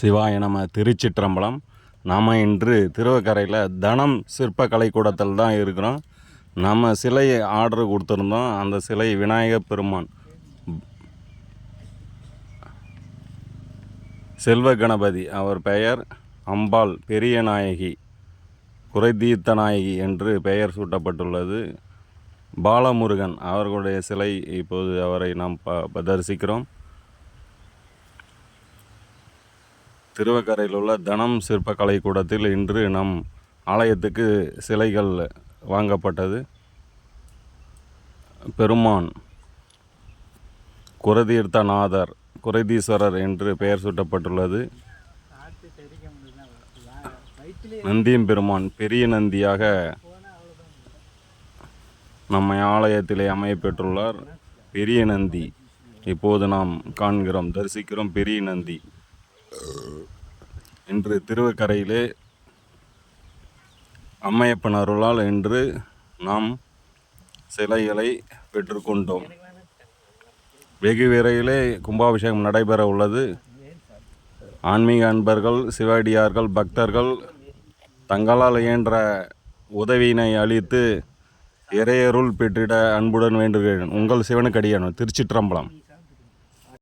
சிவாய நம திருச்சிற்றம்பலம். நாம் இன்று திருவக்கரையில் தனம் சிற்ப கலைக்கூடத்தில் தான் இருக்கிறோம். நம்ம சிலை ஆர்டர் கொடுத்துருந்தோம். அந்த சிலை விநாயகப் பெருமான். செல்வ கணபதி அவர் பெயர் அம்பாள் பெரிய நாயகி குறைதீர்த்த நாயகி என்று பெயர் சூட்டப்பட்டுள்ளது. பாலமுருகன் அவர்களுடைய சிலை இப்போது அவரை நாம் ப தரிசிக்கிறோம். திருவக்கரையில் உள்ள தனம் சிற்பக்கலை கூடத்தில் இன்று நம் ஆலயத்துக்கு சிலைகள் வாங்கப்பட்டது. பெருமான் குரதீர்த்தநாதர் குறைதீஸ்வரர் என்று பெயர் சூட்டப்பட்டுள்ளது. நந்தியம் பெருமான் பெரிய நந்தியாக நம்மை ஆலயத்திலே அமையப்பெற்றுள்ளார் பெரிய நந்தி. இப்போது நாம் காண்கிறோம் தரிசிக்கிறோம் பெரிய நந்தி. இன்று திருவக்கரையிலே அம்மையப்பன் அருளால் இன்று நாம் சிலைகளை பெற்றுக்கொண்டோம். வெகு விரைவிலே கும்பாபிஷேகம் நடைபெற உள்ளது. ஆன்மீக அன்பர்கள் சிவடியார்கள் பக்தர்கள் தங்களால் இயன்ற உதவியினை அளித்து இறையருள் பெற்றிட அன்புடன் வேண்டுகிறேன். உங்கள் சிவனுக்கடியான் திருச்சிற்றம்பலம்.